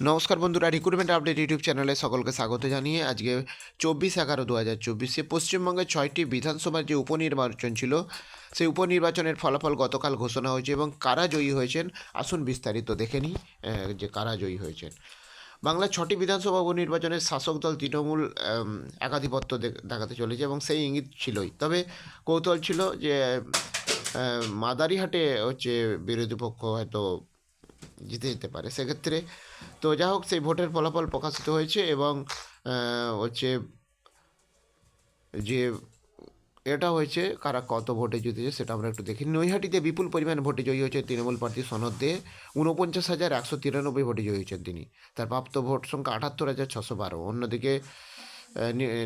নমস্কার বন্ধুরা recruitment update YouTube চ্যানেলে সকলকে স্বাগত জানিয়ে আজকে চব্বিশ এগারো দু হাজার চব্বিশে পশ্চিমবঙ্গের ছয়টি বিধানসভার যে উপনির্বাচন ছিল, সেই উপনির্বাচনের ফলাফল গতকাল ঘোষণা হয়েছে এবং কারা জয়ী হয়েছেন আসুন বিস্তারিত দেখে নিই যে কারা জয়ী হয়েছেন। বাংলার ছটি বিধানসভা উপনির্বাচনের শাসক দল তৃণমূল একাধিপত্য দেখাতে চলেছে এবং সেই ইঙ্গিত ছিলই। তবে কৌতূহল ছিল যে মাদারিহাটে হচ্ছে বিরোধী পক্ষ হয়তো জিতে যেতে পারে। সেক্ষেত্রে তো যা হোক, সেই ভোটের ফলাফল প্রকাশিত হয়েছে এবং হচ্ছে যে এটা হয়েছে কারা কত ভোটে জিতেছে সেটা আমরা একটু দেখি। নৈহাটিতে বিপুল পরিমাণ ভোটে জয়ী হয়েছে তৃণমূল প্রার্থী সনদ দে। উনপঞ্চাশ হাজার একশো তিরানব্বই ভোটে জয়ী হয়েছেন তিনি। তার প্রাপ্ত ভোট সংখ্যা আটাত্তর হাজার ছশো বারো। অন্যদিকে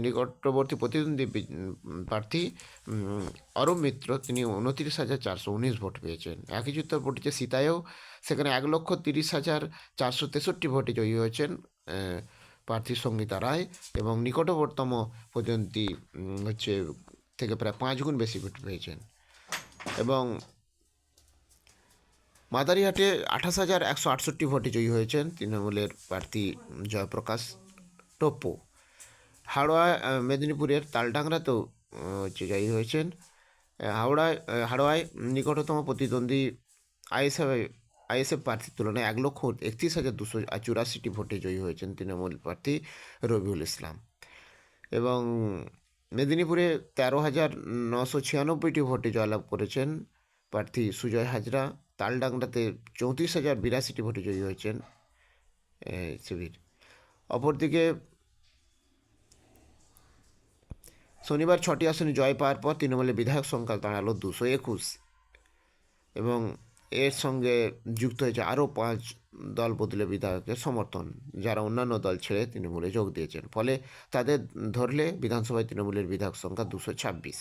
নিকটবর্তী প্রতিদ্বন্দ্বী প্রার্থী অরূপ মিত্র, তিনি উনত্রিশ হাজার চারশো উনিশ ভোট পেয়েছেন। একই চিত্র পড়েছে সীতায়ও, সেখানে এক লক্ষ তিরিশ হাজার চারশো তেষট্টি ভোটে জয়ী হয়েছেন প্রার্থী সঙ্গীতা রায় এবং নিকটবর্তম প্রতিদ্বন্দ্বী হচ্ছে থেকে প্রায় পাঁচ গুণ বেশি ভোট পেয়েছেন। এবং মাদারিহাটে আঠাশ হাজার একশো আটষট্টি ভোটে জয়ী হয়েছেন তৃণমূলের প্রার্থী জয়প্রকাশ টোপ্পো হাওড়া মেদিনীপুরের তালডাংরাতেও হচ্ছে জয়ী হয়েছেন। হাওড়ায় হাওড়ায় নিকটতম প্রতিদ্বন্দ্বী আইএসএফ আইএসএফ প্রার্থীর তুলনায় এক লক্ষ একত্রিশ হাজার দুশো চুরাশিটি ভোটে জয়ী হয়েছেন তৃণমূল প্রার্থী রবিউল ইসলাম। এবং মেদিনীপুরে তেরো হাজার নশো ছিয়ানব্বইটি ভোটে জয়লাভ করেছেন প্রার্থী সুজয় হাজরা। তালডাংরাতে চৌত্রিশ হাজার বিরাশিটি ভোটে জয়ী হয়েছেন শিবির। অপরদিকে শনিবার ছটি আসনে জয় পাওয়ার পর তৃণমূলের বিধায়ক সংখ্যা দাঁড়াল দুশো একুশ। এবং এর সঙ্গে যুক্ত হয়েছে আরও পাঁচ দল বদলে বিধায়কের সমর্থন, যারা অন্যান্য দল ছেড়ে তৃণমূলে যোগ দিয়েছেন। ফলে তাদের ধরলে বিধানসভায় তৃণমূলের বিধায়ক সংখ্যা দুশো ছাব্বিশ।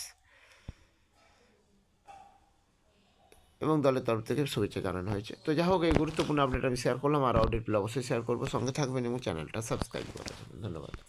এবং দলের তরফ থেকে শুভেচ্ছা জানানো হয়েছে। তো যা হোক, এই গুরুত্বপূর্ণ আপডেট আমি শেয়ার করলাম। আর আপডেট অবশ্যই শেয়ার করব। সঙ্গে থাকবেন এবং চ্যানেলটা সাবস্ক্রাইব করবেন ধন্যবাদ।